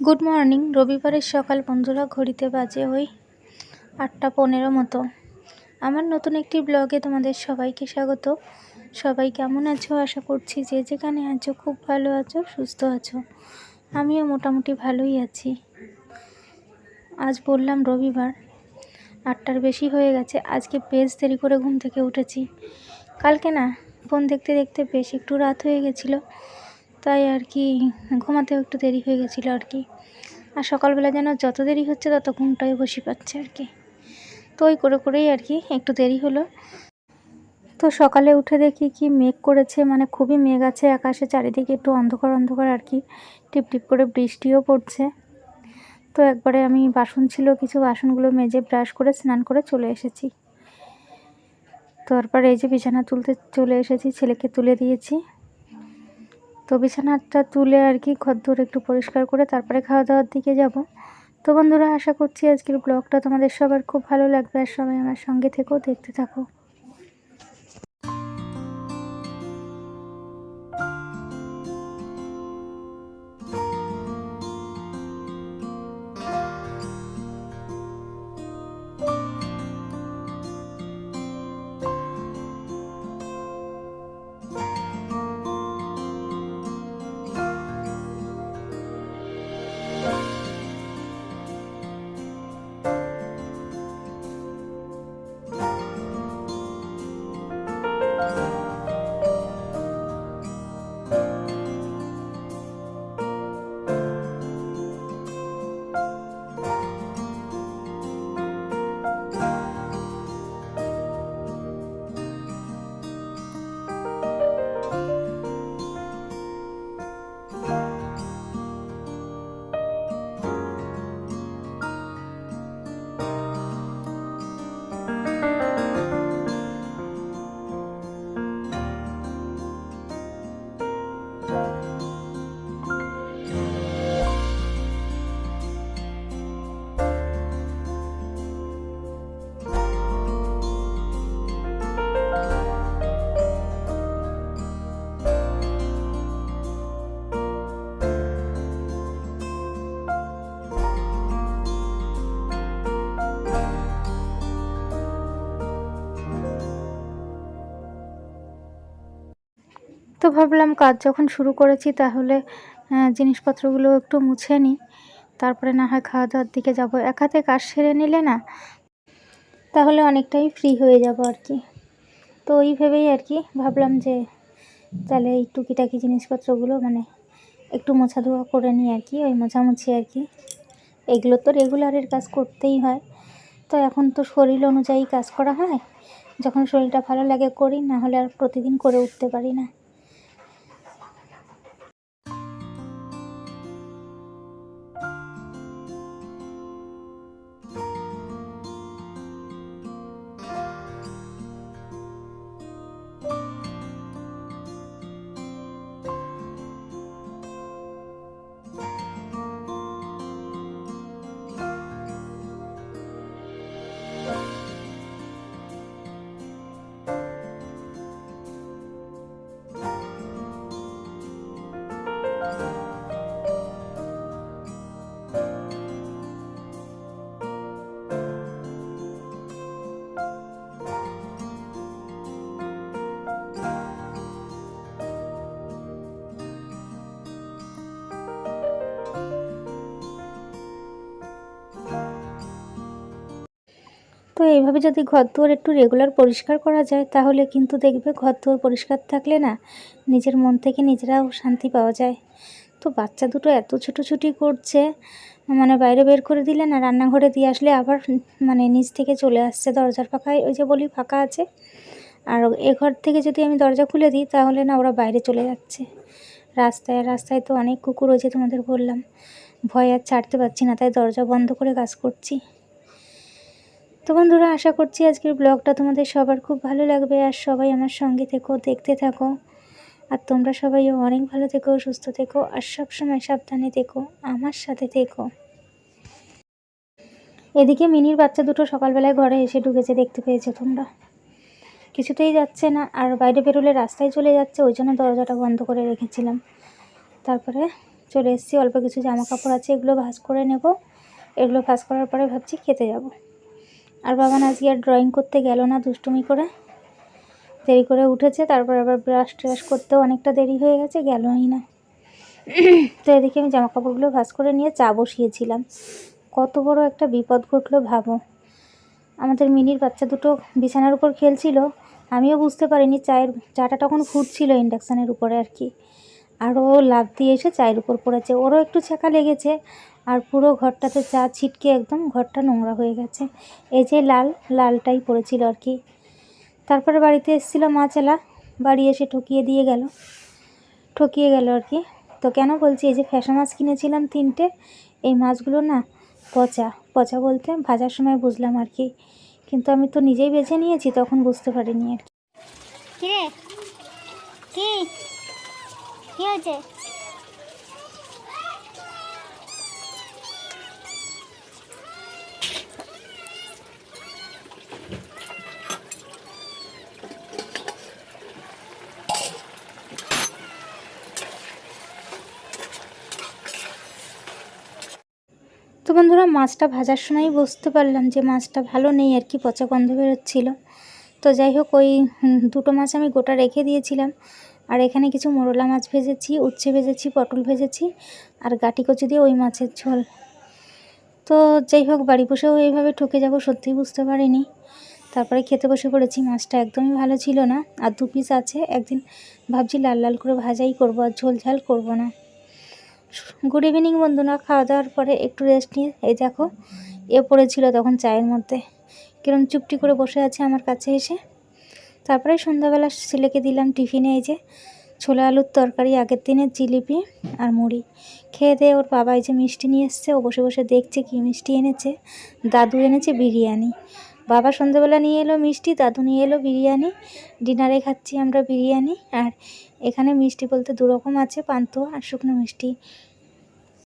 Good morning. রবিবারের সকাল বন্ধুরা, ঘড়িতে বাজে ওই আটটা পনেরো মতো। আমার নতুন একটি ব্লগে তোমাদের সবাইকে স্বাগত। সবাই কেমন আছো? আশা করছি যে যেখানে আছো খুব ভালো আছো, সুস্থ আছো। আমিও মোটামুটি ভালোই আছি। আজ বললাম রবিবার, আটটার বেশি হয়ে গেছে। আজকে বেশ দেরি করে ঘুম থেকে উঠেছি। কালকে না, ফোন দেখতে দেখতে বেশ একটু রাত হয়ে গেছিল। তাই আর কি ঘুমাতেও একটু দেরি হয়ে গেছিল আর কি। আর সকালবেলা যেন যত দেরি হচ্ছে তত ঘুমটাই বসে পাচ্ছে আর কি। তো ওই করে করেই আর কি একটু দেরি হলো। তো সকালে উঠে দেখি কি মেঘ করেছে মানে খুবই মেঘ আছে আকাশে, চারিদিকে একটু অন্ধকার অন্ধকার আর কি। টিপ টিপ করে বৃষ্টিও পড়ছে। তো একবারে আমি বাসন ছিল, কিছু বাসনগুলো মেজে ব্রাশ করে স্নান করে চলে এসেছি। তারপর এই যে বিছানা তুলতে চলে এসেছি, ছেলেকে তুলে দিয়েছি। তো বিছানাটা তুলে আর কি খদ্দর একটু পরিষ্কার করে তারপরে খাওয়া দাওয়ার দিকে যাব। তো বন্ধুরা, আশা করছি আজকের ব্লগটা তোমাদের সবার খুব ভালো লাগবে। আর সবাই আমার সঙ্গে থেকেও দেখতে থাকো। ভাবলাম, কাজ যখন শুরু করেছি তাহলে জিনিসপত্রগুলো একটু মুছে নিই। তারপরে না হয় খাওয়া দাওয়ার দিকে যাব। এক হাতে কাজ সেরে নিলে না, তাহলে অনেকটাই ফ্রি হয়ে যাব আর কি। তো ওই ভেবেই আর কি ভাবলাম যে, তাহলে এই টুকিটাকি জিনিসপত্রগুলো মানে একটু মোছা ধোয়া করে নিই আর কি, ওই মোছামুছি আর কি। এগুলো তো রেগুলারের কাজ করতেই হয়। তো এখন তো শরীর অনুযায়ী কাজ করা হয়। যখন শরীরটা ভালো লাগে করি, না হলে আর প্রতিদিন করে উঠতে পারি না। তো এইভাবে যদি ঘরদুয়ার একটু রেগুলার পরিষ্কার করা যায়, তাহলে কিন্তু দেখবে ঘরদুয়ার পরিষ্কার থাকলে না নিজের মন থেকে নিজেরাও শান্তি পাওয়া যায়। তো বাচ্চা দুটো এত ছুটোছুটি করছে মানে বাইরে বের করে দিলে না রান্নাঘরে দিয়ে আসলে আবার মানে নিচ থেকে চলে আসছে দরজার ফাঁকায় ওই যে বলি ফাঁকা আছে। আর এ ঘর থেকে যদি আমি দরজা খুলে দিই, তাহলে না ওরা বাইরে চলে যাচ্ছে। রাস্তায় রাস্তায় তো অনেক কুকুর হয়েছে তোমাদের বললাম, ভয় আর ছাড়তে পারছি না, তাই দরজা বন্ধ করে কাজ করছি। তো বন্ধুরা, আশা করছি আজকের ব্লগটা তোমাদের সবার খুব ভালো লাগবে আর সবাই আমার সঙ্গে থেকো, দেখতে থাকো। আর তোমরা সবাই অনেক ভালো থেকো, সুস্থ থেকো আর সবসময় সাবধানে থেকো, আমার সাথে থেকো। এদিকে মিনির বাচ্চা দুটো সকালবেলায় ঘরে এসে ঢুকেছে, দেখতে পেয়েছ তোমরা? কিছুতেই যাচ্ছে না আর বাইরে বেরোলে রাস্তায় চলে যাচ্ছে, ওই জন্য দরজাটা বন্ধ করে রেখেছিলাম। তারপরে চলে এসেছি, অল্প কিছু জামা কাপড় আছে, এগুলো ভাঁজ করে নেব। এগুলো ভাঁজ করার পরে ভাবছি খেতে যাব। আর বাবান আজকে আর ড্রয়িং করতে গেল না দুষ্টুমি করে। দেরি করে উঠেছে তারপর আবার ব্রাশ ট্রাশ করতেও অনেকটা দেরি হয়ে গেছে গেলই না। তো এদিকে আমি জামা কাপড়গুলো ভাঁজ করে নিয়ে চা বসিয়েছিলাম। কত বড় একটা বিপদ ঘটলো ভাবো। আমাদের মিনির বাচ্চা দুটো বিছানার উপর খেলছিল আমিও বুঝতে পারিনি চায়ের চাটা তখন ফুটছিল ইন্ডাকশানের উপরে আর কি। আর ও লাভ দিয়ে এসে চায়ের উপর পড়েছে। ওরও একটু ছেঁকা লেগেছে আর পুরো ঘরটাতে চা ছিটকে একদম ঘরটা নোংরা হয়ে গেছে। এই যে লাল, লালটাই পড়েছিল আর কি। তারপরে বাড়িতে এসেছিল মাছেলা বাড়ি এসে ঠকিয়ে দিয়ে গেল। ঠকিয়ে গেল আর কি। তো কেন বলছি, এই যে ফ্যাসা মাছ কিনেছিলাম তিনটে, এই মাছগুলো না পচা। পচা বলতে ভাজার সময় বুঝলাম আর কি। কিন্তু আমি তো নিজেই বেছে নিয়েছি, তখন বুঝতে পারিনি আর কি? কি হয়েছে? তো বন্ধুরা, মাছটা ভাজার সময় বুঝতে পারলাম যে মাছটা ভালো নেই, আর কি পচা গন্ধ বেরোচ্ছিলো। তো যাই হোক, ওই দুটো মাছ আমি গোটা রেখে দিয়েছিলাম। আর এখানে কিছু মোরলা মাছ ভেজেছি, উচ্ছে ভেজেছি, পটল ভেজেছি আর গাটি কচু দিয়ে ওই মাছের ঝোল। তো যাই হোক, বাড়ি বসেও এইভাবে ঠকে যাব সত্যিই বুঝতে পারিনি। তারপরে খেতে বসে পড়েছি, মাছটা একদমই ভালো ছিল না। আর দু পিস আছে, একদিন ভাবছি লাল লাল করে ভাজাই করব আর ঝোল ঝাল করব না। গুড ইভিনিং বন্ধুরা, খাওয়া দাওয়ার পরে একটু রেস্ট নিয়ে, এই দেখো, এ পড়েছিল তখন চায়ের মধ্যে। কিরম চুপটি করে বসে আছে আমার কাছে এসে। তারপরে সন্ধ্যাবেলা ছেলেকে দিলাম টিফিনে এই যে ছোলা আলুর তরকারি, আগের দিনের জিলিপি আর মুড়ি। খেয়ে দিয়ে ওর বাবা এই যে মিষ্টি নিয়ে এসছে, ও বসে বসে দেখছে কি মিষ্টি এনেছে। দাদু এনেছে বিরিয়ানি। বাবা সন্ধ্যাবেলা নিয়ে এলো মিষ্টি, দাদু নিয়ে এলো বিরিয়ানি। ডিনারে খাচ্ছি আমরা বিরিয়ানি। আর এখানে মিষ্টি বলতে দু রকম আছে, পান্তুয়া আর শুকনো মিষ্টি।